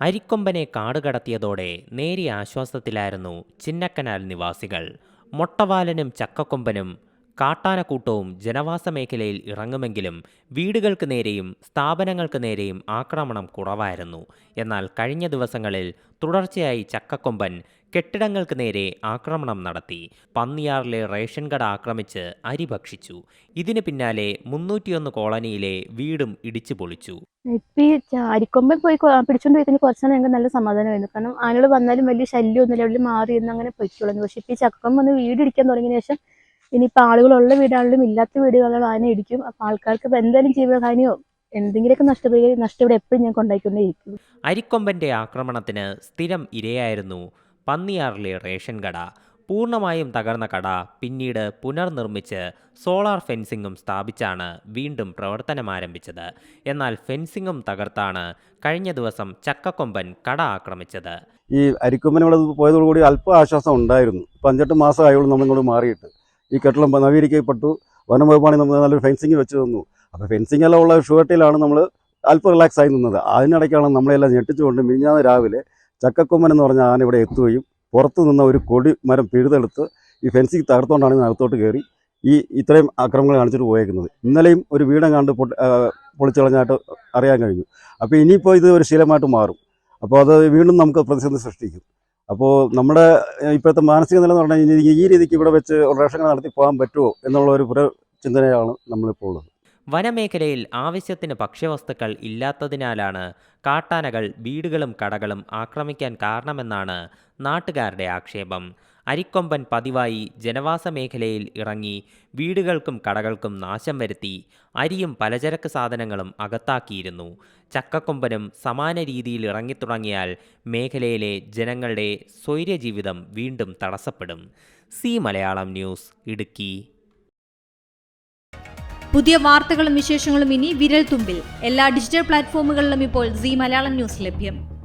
അരിക്കൊമ്പനെ കാടുകടത്തിയതോടെ നേരിയ ആശ്വാസത്തിലായിരുന്നു ചിന്നക്കനാൽ നിവാസികൾ. മൊട്ടവാലനും ചക്കക്കൊമ്പനും കാട്ടാനക്കൂട്ടവും ജനവാസ മേഖലയിൽ ഇറങ്ങുമെങ്കിലും വീടുകൾക്ക് നേരെയും സ്ഥാപനങ്ങൾക്ക് നേരെയും ആക്രമണം കുറവായിരുന്നു. എന്നാൽ കഴിഞ്ഞ ദിവസങ്ങളിൽ തുടർച്ചയായി ചക്കക്കൊമ്പൻ കെട്ടിടങ്ങൾക്ക് നേരെ ആക്രമണം നടത്തി. പന്നിയാറിലെ റേഷൻ കട ആക്രമിച്ച് അരി ഭക്ഷിച്ചു. ഇതിന് പിന്നാലെ മുന്നൂറ്റിയൊന്ന് കോളനിയിലെ വീടും ഇടിച്ചു പൊളിച്ചു. അരിക്കൊമ്പൻ പോയി പിടിച്ചോണ്ട് പോയി കുറച്ച് ഞങ്ങൾക്ക് നല്ല സമാധാനമായിരുന്നു. കാരണം ആനകൾ വന്നാലും വലിയ ശല്യമൊന്നുമില്ല എവിടെ മാറി എന്ന് അങ്ങനെ പൊയ്ക്കോളുന്നു. പക്ഷെ ഇപ്പൊ ഈ ചക്കം വന്ന് വീട് ഇടിക്കാൻ തുടങ്ങിയ ശേഷം ഇനിയിപ്പോ ആളുകളുള്ള വീടാണെങ്കിലും ഇല്ലാത്ത വീടുകളിലും ആന ഇടിക്കും. അപ്പൊ ആൾക്കാർക്ക് ഇപ്പൊ എന്തായാലും ജീവഹാനിയോ? എന്തെങ്കിലുമൊക്കെ നഷ്ടപ്പെടുക നഷ്ടപ്പെടുക എപ്പോഴും ഞാൻ കൊണ്ടായിക്കൊണ്ടേയിരിക്കും. അരിക്കൊമ്പന്റെ ആക്രമണത്തിന് സ്ഥിരം ഇരയായിരുന്നു പന്നിയാറിലെ റേഷൻ കട. പൂർണമായും തകർന്ന കട പിന്നീട് പുനർനിർമ്മിച്ച് സോളാർ ഫെൻസിങ്ങും സ്ഥാപിച്ചാണ് വീണ്ടും പ്രവർത്തനം ആരംഭിച്ചത്. എന്നാൽ ഫെൻസിങ്ങും തകർത്താണ് കഴിഞ്ഞ ദിവസം ചക്കക്കൊമ്പൻ കട ആക്രമിച്ചത്. ഈ അരിക്കൊമ്പൻ ഇവിടെ പോയതോടുകൂടി അല്പം ആശ്വാസം ഉണ്ടായിരുന്നു. ഇപ്പം അഞ്ചെട്ട് മാസമായുള്ളൂ നമ്മളിങ്ങോട്ട് മാറിയിട്ട്. ഈ കെട്ടിടം നവീകരിക്കപ്പെട്ടു. വനം നമ്മൾ നല്ലൊരു ഫെൻസിങ് വെച്ച് തന്നു. അപ്പോൾ ഫെൻസിങ് എല്ലാം ഉള്ള ഷുവർട്ടിയിലാണ് നമ്മൾ അല്പം റിലാക്സ് ആയി നിന്നത്. അതിനിടയ്ക്കാണ് നമ്മളെല്ലാം ഞെട്ടിച്ചുകൊണ്ട് മിനിഞ്ഞാന്ന് രാവിലെ ചക്കക്കൊമ്പൻ എന്ന് പറഞ്ഞ ആന ഇവിടെ എത്തുകയും പുറത്തു നിന്ന ഒരു കൊടി മരം പിഴുതെടുത്ത് ഈ ഫെൻസിങ് തകർത്തുകൊണ്ടാണ് ഇതിന് അകത്തോട്ട് കയറി ഈ ഇത്രയും ആക്രമണങ്ങൾ കാണിച്ചിട്ട് പോയേക്കുന്നത്. ഇന്നലെയും ഒരു വീടം കണ്ട് പൊളിച്ചു കളഞ്ഞായിട്ട് അറിയാൻ കഴിഞ്ഞു. അപ്പോൾ ഇനിയിപ്പോൾ ഇത് ഒരു ശീലമായിട്ട് മാറും. അപ്പോൾ അത് വീണ്ടും നമുക്ക് പ്രതിസന്ധി സൃഷ്ടിക്കും. അപ്പോൾ നമ്മുടെ ഇപ്പോഴത്തെ മാനസിക നില എന്ന് പറഞ്ഞു കഴിഞ്ഞാൽ ഈ രീതിക്ക് ഇവിടെ വെച്ച് റേഷൻ കട നടത്തി പോകാൻ പറ്റുമോ എന്നുള്ള ഒരു പുര ചിന്തനയാണ് നമ്മളിപ്പോൾ ഉള്ളത്. വനമേഖലയിൽ ആവശ്യത്തിന് ഭക്ഷ്യവസ്തുക്കൾ ഇല്ലാത്തതിനാലാണ് കാട്ടാനകൾ വീടുകളും കടകളും ആക്രമിക്കാൻ കാരണമെന്നാണ് നാട്ടുകാരുടെ ആക്ഷേപം. അരിക്കൊമ്പൻ പതിവായി ജനവാസ മേഖലയിൽ ഇറങ്ങി വീടുകൾക്കും കടകൾക്കും നാശം വരുത്തി അരിയും പലചരക്ക് സാധനങ്ങളും അകത്താക്കിയിരുന്നു. ചക്കക്കൊമ്പനും സമാന രീതിയിൽ ഇറങ്ങിത്തുടങ്ങിയാൽ മേഖലയിലെ ജനങ്ങളുടെ സ്വൈര്യജീവിതം വീണ്ടും തടസ്സപ്പെടും. C Malayalam news Idukki. പുതിയ വാർത്തകളും വിശേഷങ്ങളും ഇനി വിരൽ തുമ്പിൽ എല്ലാ ഡിജിറ്റൽ പ്ലാറ്റ്ഫോമുകളിലും ഇപ്പോൾ സി മലയാളം ന്യൂസ് ലഭ്യം.